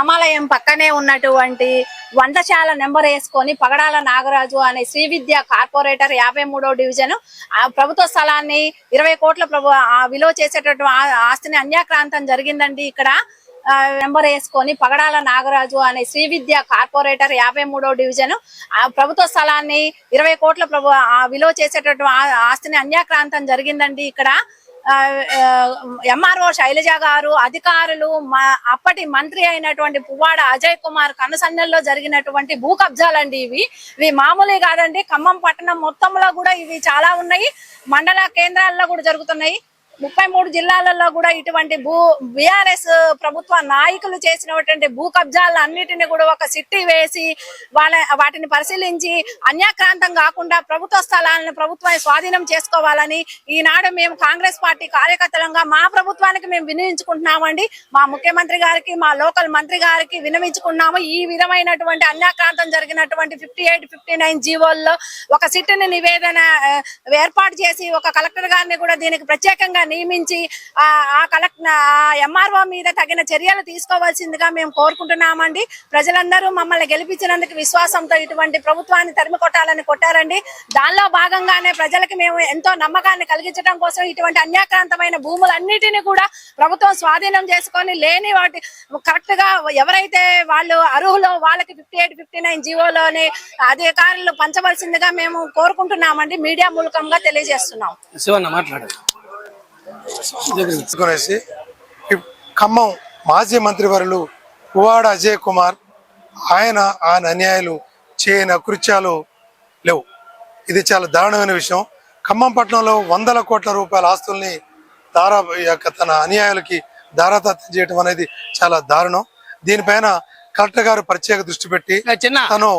రామాలయం పక్కనే ఉన్నటువంటి వంటశాల నెంబర్ వేసుకొని పగడాల నాగరాజు అనే శ్రీ విద్య కార్పొరేటర్ యాభై మూడో డివిజన్ ఆ ప్రభుత్వ స్థలాన్ని ఇరవై కోట్ల ప్రభు ఆ విలువ చేసేటటువంటి ఆస్తిని అన్యాక్రాంతం జరిగిందండి ఇక్కడ. ఆ, నెంబర్ వేసుకొని పగడాల నాగరాజు అనే శ్రీ విద్య కార్పొరేటర్ యాభై మూడో డివిజన్ ఆ ప్రభుత్వ స్థలాన్ని ఇరవై కోట్ల ప్రభు ఆ విలువ చేసేటటువంటి ఆస్తిని అన్యాక్రాంతం జరిగిందండి ఇక్కడ. ఎంఆర్ఓ శైలజ గారు అధికారులు మా- అప్పటి మంత్రి అయినటువంటి పువ్వాడ అజయ్ కుమార్ కనుసన్నల్లో జరిగినటువంటి భూ కబ్జాలండి ఇవి. ఇవి మామూలు కాదండి ఖమ్మం పట్టణం మొత్తంలో కూడా ఇవి చాలా ఉన్నాయి. మండల కేంద్రాల్లో కూడా జరుగుతున్నాయి. ముప్పై మూడు జిల్లాలలో కూడా ఇటువంటి భూ బిఆర్ఎస్ ప్రభుత్వ నాయకులు చేసినటువంటి భూ కబ్జాలు అన్నిటిని కూడా ఒక సిట్టి వేసి వాళ్ళ వాటిని పరిశీలించి అన్యాక్రాంతం కాకుండా ప్రభుత్వ స్థలాలను ప్రభుత్వం స్వాధీనం చేసుకోవాలని ఈనాడు మేము కాంగ్రెస్ పార్టీ కార్యకర్తలంగా మా ప్రభుత్వానికి మేము వినియోగించుకుంటున్నామండి. మా ముఖ్యమంత్రి గారికి మా లోకల్ మంత్రి గారికి వినవించుకున్నాము ఈ విధమైనటువంటి అన్యాక్రాంతం జరిగినటువంటి ఫిఫ్టీ ఎయిట్ ఫిఫ్టీ నైన్ జీవోల్లో ఒక సిట్టుని నివేదన ఏర్పాటు చేసి ఒక కలెక్టర్ గారిని కూడా దీనికి ప్రత్యేకంగా నియమించి ఆ కలెక్టర్ ఎంఆర్ఓ మీద తగిన చర్యలు తీసుకోవాల్సిందిగా మేము కోరుకుంటున్నామండి. ప్రజలందరూ మమ్మల్ని గెలిపించినందుకు విశ్వాసంతో ఇటువంటి ప్రభుత్వాన్ని తరిమి కొట్టాలని కొట్టారండి. దానిలో భాగంగానే ప్రజలకు మేము ఎంతో నమ్మకాన్ని కలిగించడం కోసం ఇటువంటి అన్యాక్రాంతమైన భూములన్నిటిని కూడా ప్రభుత్వం స్వాధీనం చేసుకొని లేని వాటి కరెక్ట్గా ఎవరైతే వాళ్ళు అర్హులో వాళ్ళకి ఫిఫ్టీ ఎయిట్ ఫిఫ్టీ నైన్ జీవోలోని అధికారులు పంచవలసిందిగా మేము కోరుకుంటున్నామండి. మీడియా మూలకంగా తెలియజేస్తున్నాం. శివన్న తీసుకునేసి ఖమ్మం మాజీ మంత్రివర్యులు పువ్వాడ అజయ్ కుమార్ ఆయన ఆయన అన్యాయాలు చేయని అకృత్యాలు లేవు. ఇది చాలా దారుణమైన విషయం. ఖమ్మం పట్టణంలో వందల కోట్ల రూపాయల ఆస్తుల్ని దారా యొక్క తన అన్యాయాలకి దారాదత్తం చేయడం అనేది చాలా దారుణం. దీనిపైన కలెక్టర్ గారు ప్రత్యేక దృష్టి పెట్టి తను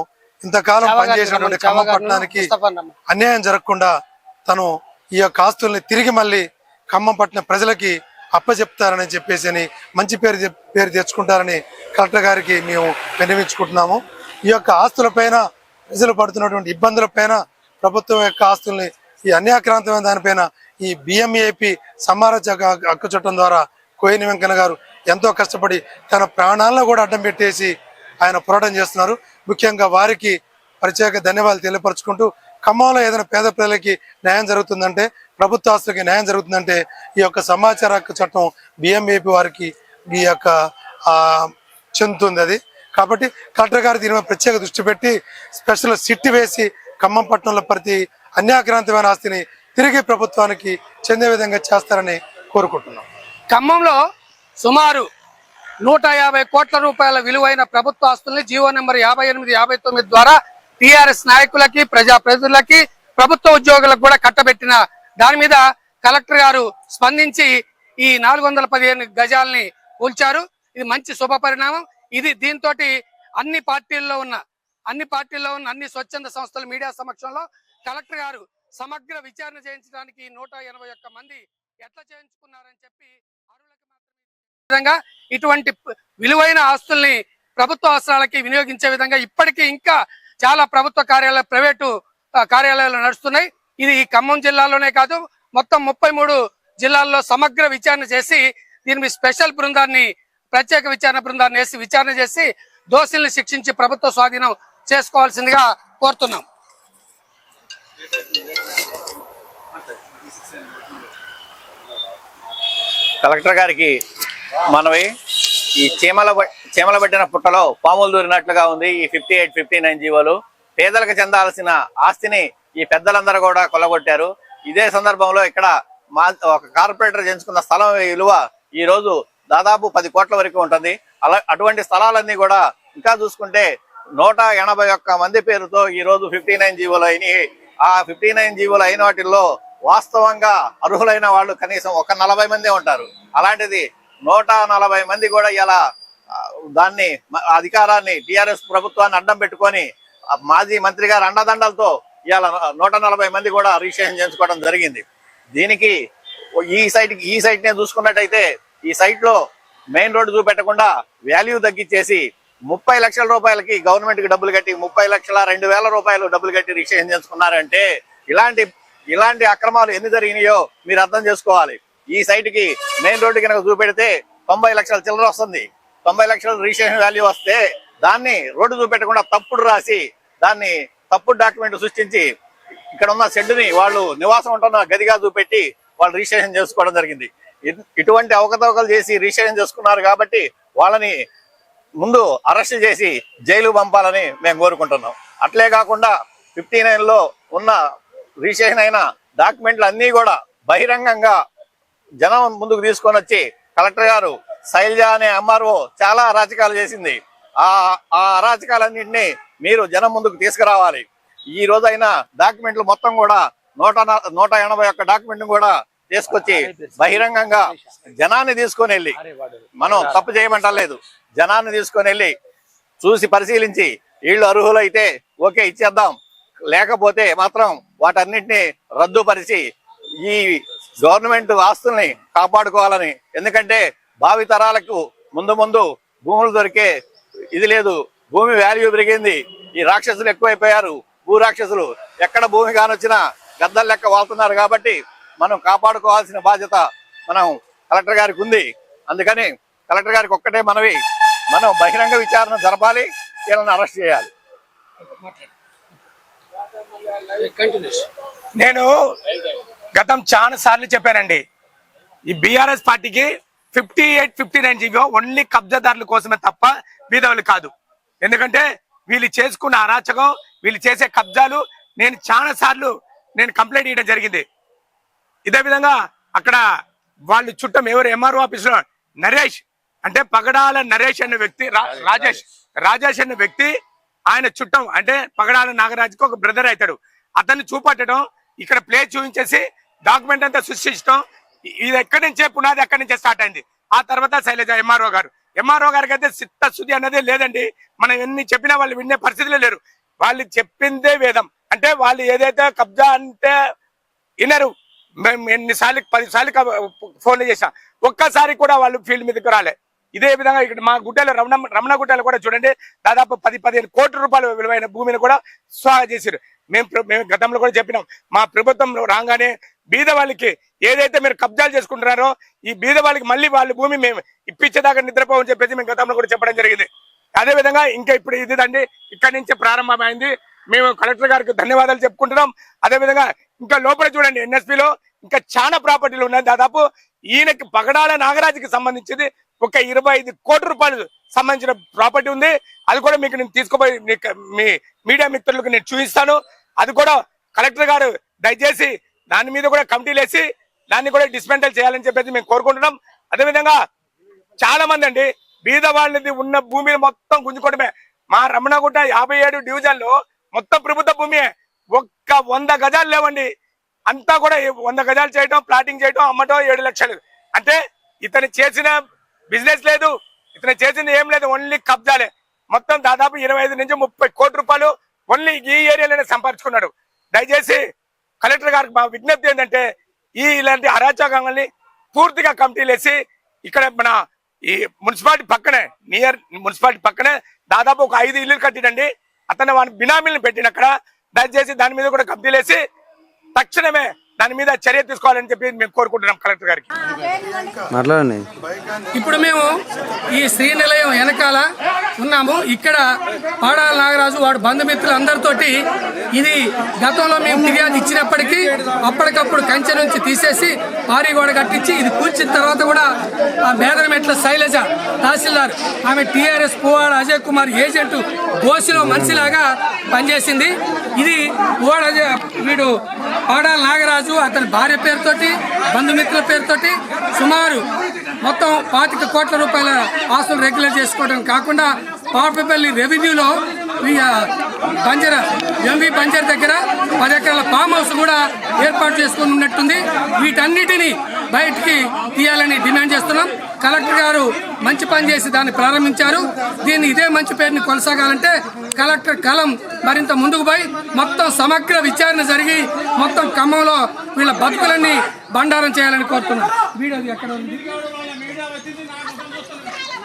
ఇంతకాలం పనిచేసినటువంటి ఖమ్మం పట్టణానికి. అన్యాయం జరగకుండా తను ఈ యొక్క ఆస్తుల్ని తిరిగి మళ్ళీ ఖమ్మం పట్టిన ప్రజలకి అప్పచెప్తారని చెప్పేసి అని మంచి పేరు పేరు తెచ్చుకుంటారని కలెక్టర్ గారికి మేము విన్నవించుకుంటున్నాము. ఈ యొక్క ఆస్తులపైన ప్రజలు పడుతున్నటువంటి ఇబ్బందులపైన ప్రభుత్వం యొక్క ఆస్తుల్ని ఈ అన్యాక్రాంతమైన దానిపైన ఈ బిఎంఏపి సమారచ హక్కు చట్టం ద్వారా కోయిని వెంకన్న గారు ఎంతో కష్టపడి తన ప్రాణాలను కూడా అడ్డం పెట్టేసి ఆయన పోరాటం చేస్తున్నారు. ముఖ్యంగా వారికి ప్రత్యేక ధన్యవాదాలు తెలియపరచుకుంటూ ఖమ్మంలో ఏదైనా పేద ప్రజలకి న్యాయం జరుగుతుందంటే ప్రభుత్వ ఆస్తులకి న్యాయం జరుగుతుందంటే ఈ యొక్క సమాచార హక్కు చట్టం బిఎంఏపి వారికి ఈ యొక్క చెందుతుంది అది. కాబట్టి కలెక్టర్ గారు దీని మీద ప్రత్యేక దృష్టి పెట్టి స్పెషల్ సిట్టి వేసి ఖమ్మం పట్టణంలో ప్రతి అన్యాక్రాంతమైన ఆస్తిని తిరిగి ప్రభుత్వానికి చెందే విధంగా చేస్తారని కోరుకుంటున్నాం. ఖమ్మంలో సుమారు నూట యాభై కోట్ల రూపాయల విలువైన ప్రభుత్వ ఆస్తుల్ని జీవో నెంబర్ యాభై ఎనిమిది యాభై తొమ్మిది ద్వారా టిఆర్ఎస్ నాయకులకి ప్రజాప్రతినిధులకి ప్రభుత్వ ఉద్యోగులకు కూడా కట్టబెట్టిన దాని మీద కలెక్టర్ గారు స్పందించి ఈ నాలుగు వందల పదిహేను గజాలని కూల్చారు. ఇది మంచి శుభ పరిణామం. ఇది దీంతో అన్ని పార్టీల్లో ఉన్న అన్ని పార్టీల్లో ఉన్న అన్ని స్వచ్ఛంద సంస్థల మీడియా సమక్షంలో కలెక్టర్ గారు సమగ్ర విచారణ చేయించడానికి నూట ఒక్క మంది ఎట్లా చేయించుకున్నారని చెప్పి విధంగా ఇటువంటి విలువైన ఆస్తుల్ని ప్రభుత్వ అవసరాలకి వినియోగించే విధంగా ఇప్పటికీ ఇంకా చాలా ప్రభుత్వ కార్యాలయ ప్రైవేటు కార్యాలయాలు నడుస్తున్నాయి. ఇది ఖమ్మం జిల్లాలోనే కాదు మొత్తం ముప్పై మూడు జిల్లాల్లో సమగ్ర విచారణ చేసి దీని స్పెషల్ బృందాన్ని ప్రత్యేక విచారణ బృందాన్ని వేసి విచారణ చేసి దోషుల్ని శిక్షించి ప్రభుత్వ స్వాధీనం చేసుకోవాల్సిందిగా కోరుతున్నాం. కలెక్టర్ గారికి మనవి. ఈ చీమల చీమల పెట్టిన పుట్టలో పాములు దూరినట్లుగా ఉంది ఈ ఫిఫ్టీ ఎయిట్ ఫిఫ్టీ నైన్ జీవోలు. పేదలకు చెందాల్సిన ఆస్తిని ఈ పెద్దలందరూ కూడా కొల్లగొట్టారు. ఇదే సందర్భంలో ఇక్కడ మా ఒక కార్పొరేటర్ చేయించుకున్న స్థలం విలువ ఈ రోజు దాదాపు పది కోట్ల వరకు ఉంటుంది. అలా అటువంటి స్థలాలన్నీ కూడా ఇంకా చూసుకుంటే నూట ఎనభై ఒక్క మంది పేరుతో ఈ రోజు ఫిఫ్టీ నైన్ జీవోలు అయినాయి. ఆ ఫిఫ్టీ నైన్ జీవోలు అయిన వాటిల్లో వాస్తవంగా అర్హులైన వాళ్ళు కనీసం ఒక నలభై మందే ఉంటారు. అలాంటిది నూట నలభై మంది కూడా ఇలా దాన్ని అధికారాన్ని టిఆర్ఎస్ ప్రభుత్వాన్ని అడ్డం పెట్టుకొని మాజీ మంత్రి గారు అండదండలతో ఇవాళ నూట నలభై మంది కూడా రిజిస్ట్రేషన్ చేయించుకోవడం జరిగింది. దీనికి ఈ సైట్ ఈ సైట్ నే చూసుకున్నట్టయితే ఈ సైట్లో మెయిన్ రోడ్డు చూపెట్టకుండా వాల్యూ తగ్గించేసి ముప్పై లక్షల రూపాయలకి గవర్నమెంట్కి డబ్బులు కట్టి ముప్పై లక్షల రెండు వేల రూపాయలు డబ్బులు కట్టి రిజిస్ట్రేషన్ చేసుకున్నారంటే ఇలాంటి ఇలాంటి అక్రమాలు ఎన్ని జరిగినాయో మీరు అర్థం చేసుకోవాలి. ఈ సైట్కి మెయిన్ రోడ్డు కనుక చూపెడితే తొంభై లక్షల చిల్లర వస్తుంది. తొంభై లక్షల రిజిస్ట్రేషన్ వాల్యూ వస్తే దాన్ని రోడ్డు చూపెట్టకుండా తప్పుడు రాసి దాన్ని తప్పుడు డాక్యుమెంట్ సృష్టించి ఇక్కడ ఉన్న షెడ్డుని వాళ్ళు నివాసం ఉంటున్న గదిగా చూపెట్టి వాళ్ళు రిజిస్ట్రేషన్ చేసుకోవడం జరిగింది. ఇటువంటి అవకతవకలు చేసి రిజిస్ట్రేషన్ చేసుకున్నారు కాబట్టి వాళ్ళని ముందు అరెస్ట్ చేసి జైలు పంపాలని మేము కోరుకుంటున్నాం. అట్లే కాకుండా ఫిఫ్టీ నైన్లో ఉన్న రిజిస్ట్రేషన్ అయిన డాక్యుమెంట్లు అన్నీ కూడా బహిరంగంగా జనం ముందుకు తీసుకొని వచ్చి కలెక్టర్ గారు శైలజ అనే ఎంఆర్ఓ చాలా అరాచకాలు చేసింది. ఆ ఆ అరాచకాలన్నింటినీ మీరు జనం ముందుకు తీసుకురావాలి. ఈ రోజైనా డాక్యుమెంట్లు మొత్తం కూడా నూట నూట ఎనభై ఒక్క డాక్యుమెంట్ కూడా తీసుకొచ్చి బహిరంగంగా జనాన్ని తీసుకొని వెళ్ళి మనం తప్పు చేయమంటలేదు జనాన్ని తీసుకొని వెళ్ళి చూసి పరిశీలించి వీళ్ళు అర్హులైతే ఓకే ఇచ్చేద్దాం. లేకపోతే మాత్రం వాటన్నిటిని రద్దుపరిచి ఈ గవర్నమెంట్ ఆస్తుల్ని కాపాడుకోవాలని. ఎందుకంటే భావి తరాలకు ముందు ముందు భూములు దొరికే ఇది లేదు. భూమి వాల్యూ పెరిగింది. ఈ రాక్షసులు ఎక్కువైపోయారు. భూ రాక్షసులు ఎక్కడ భూమి కానొచ్చినా గద్దలు లెక్క వాళ్తున్నారు కాబట్టి మనం కాపాడుకోవాల్సిన బాధ్యత మనం కలెక్టర్ గారికి ఉంది. అందుకని కలెక్టర్ గారికి ఒక్కటే మనవి. మనం బహిరంగ విచారణ జరపాలి వీళ్ళని అరెస్ట్ చేయాలి. నేను గతం చాలా సార్లు చెప్పానండి. ఈ బీఆర్ఎస్ పార్టీకి fifty eight fifty nine GO only కబ్జాదారుల కోసమే తప్ప బీదవులు కాదు. ఎందుకంటే వీళ్ళు చేసుకున్న అరాచకం వీళ్ళు చేసే కబ్జాలు నేను చాలా సార్లు నేను కంప్లైంట్ ఇవ్వడం జరిగింది. ఇదే విధంగా అక్కడ వాళ్ళు చుట్టం ఎవరు ఎంఆర్ఓ ఆఫీస్లో నరేష్ అంటే పగడాల నరేష్ అనే వ్యక్తి రా- రాజేష్ రాజేష్ అనే వ్యక్తి ఆయన చుట్టం అంటే పగడాల నాగరాజుకి ఒక బ్రదర్ అవుతాడు. అతన్ని చూపట్టడం ఇక్కడ ప్లేస్ చూపించేసి డాక్యుమెంట్ అంతా సృష్టించడం ఇది ఎక్కడి నుంచే పునాది ఎక్కడి నుంచే స్టార్ట్ అయింది. ఆ తర్వాత శైలజ ఎంఆర్ఓ గారు. ఎంఆర్ఓ గారికి అయితే చిత్తశుద్ధి అన్నదే లేదండి. మనం ఎన్ని చెప్పినా వాళ్ళు వినే పరిస్థితిలో లేరు. వాళ్ళు చెప్పిందే వేదం. అంటే వాళ్ళు ఏదైతే కబ్జా అంటే వినరు. మేము ఎన్నిసార్లు పదిసార్లు ఫోన్లు చేసాం ఒక్కసారి కూడా వాళ్ళు ఫీల్డ్ మీదకి రాలే. ఇదే విధంగా ఇక్కడ మా గుట్టలో రమణ రమణ గుట్టలు కూడా చూడండి. దాదాపు పది పదిహేను కోట్ల రూపాయల విలువైన భూమిని కూడా స్వాహా చేశారు మేము మేము గతంలో కూడా చెప్పినాం. మా ప్రభుత్వం రాగానే బీద వాళ్ళకి ఏదైతే మీరు కబ్జాలు చేసుకుంటున్నారో ఈ బీద వాళ్ళకి మళ్ళీ వాళ్ళ భూమి మేము ఇప్పించేదాకా నిద్రపోవని చెప్పేసి మేము గతంలో కూడా చెప్పడం జరిగింది. అదే విధంగా ఇంకా ఇప్పుడు ఇదిదండి ఇక్కడి నుంచే ప్రారంభమైంది. మేము కలెక్టర్ గారికి ధన్యవాదాలు చెప్పుకుంటున్నాం. అదే విధంగా ఇంకా లోపల చూడండి ఎన్ఎస్పిలో ఇంకా చాలా ప్రాపర్టీలు ఉన్నాయి. దాదాపు ఈయనకి పగడాల నాగరాజుకి సంబంధించింది ఒక ఇరవై ఐదు కోట్ల రూపాయలు సంబంధించిన ప్రాపర్టీ ఉంది. అది కూడా మీకు నేను తీసుకుపోయి మీ మీడియా మిత్రులకు నేను చూపిస్తాను. అది కూడా కలెక్టర్ గారు దయచేసి దాని మీద కూడా కమిటీలు వేసి దాన్ని కూడా డిస్మెంటల్ చేయాలని చెప్పేసి మేము కోరుకుంటున్నాం. అదేవిధంగా చాలా మంది అండి బీద వాళ్ళది ఉన్న భూమిని మొత్తం గుంజుకోవడమే. మా రమణగుట్ట యాభై ఏడు డివిజన్లో మొత్తం ప్రభుత్వ భూమి ఒక్క వంద గజాలు లేవండి. అంతా కూడా వంద గజాలు చేయటం ప్లాటింగ్ చేయటం అమ్మటం ఏడు లక్షలు. అంటే ఇతను చేసిన బిజినెస్ లేదు ఇతను చేసింది ఏం లేదు ఓన్లీ కబ్జాలే. మొత్తం దాదాపు ఇరవై ఐదు నుంచి ముప్పై కోట్ల రూపాయలు ఓన్లీ ఈ ఏరియాలోనే సంపాదించుకున్నాడు. దయచేసి కలెక్టర్ గారికి మా విజ్ఞప్తి ఏంటంటే ఈ ఇలాంటి అరాచకాలని పూర్తిగా కమిటీలు వేసి ఇక్కడ మన ఈ మున్సిపాలిటీ పక్కనే నియర్ మున్సిపాలిటీ పక్కనే దాదాపు ఒక ఐదు ఇల్లు కట్టినండి అతను వాడిని బినామీలను పెట్టిన అక్కడ దయచేసి దాని మీద కూడా కమిటీలు వేసి తక్షణమే దాని మీద చర్య తీసుకోవాలని చెప్పి మేము కోరుకుంటున్నాం కలెక్టర్ గారికి. మాట్లాడండి. ఇప్పుడు మేము ఈ శ్రీనిలయం వెనకాల ఉన్నాము. ఇక్కడ పాడాల నాగరాజు వాడు బంధుమిత్రులు అందరితోటి ఇది గతంలో మేము ఫిర్యాదు ఇచ్చినప్పటికీ అప్పటికప్పుడు కంచె నుంచి తీసేసి భారీ గోడ కట్టించి ఇది కూల్చిన తర్వాత కూడా ఆ మేదరమెట్ల శైలజ తహసీల్దార్ ఆమె టీఆర్ఎస్ పువ్వాడ అజయ్ కుమార్ ఏజెంట్ గోసిలో మనిషిలాగా పనిచేసింది. ఇది పువ్వాడ అజయ్ వీడు పాడాల నాగరాజు అతని భార్య పేరుతోటి బంధుమిత్రుల పేరుతోటి సుమారు మొత్తం పాతిక కోట్ల రూపాయల ఆస్తులు రెగ్యులర్ చేసుకోవడం కాకుండా పాపపల్లి రెవెన్యూలో ఈ, బంజర ఎంవి బంజర్ దగ్గర పది ఎకరాల ఫామ్ హౌస్ కూడా ఏర్పాటు చేసుకుని ఉన్నట్టుంది. వీటన్నిటినీ బయటికి తీయాలని డిమాండ్ చేస్తున్నాం. కలెక్టర్ గారు మంచి పని చేసి దాన్ని ప్రారంభించారు. దీన్ని ఇదే మంచి పేరుని కొనసాగాలంటే కలెక్టర్ కలం మరింత ముందుకు పోయి మొత్తం సమగ్ర విచారణ జరిగి మొత్తం ఖమ్మంలో వీళ్ళ బతుకులన్నీ బండారం చేయాలని కోరుతున్నాం. వీడియో ఎక్కడ ఉంది?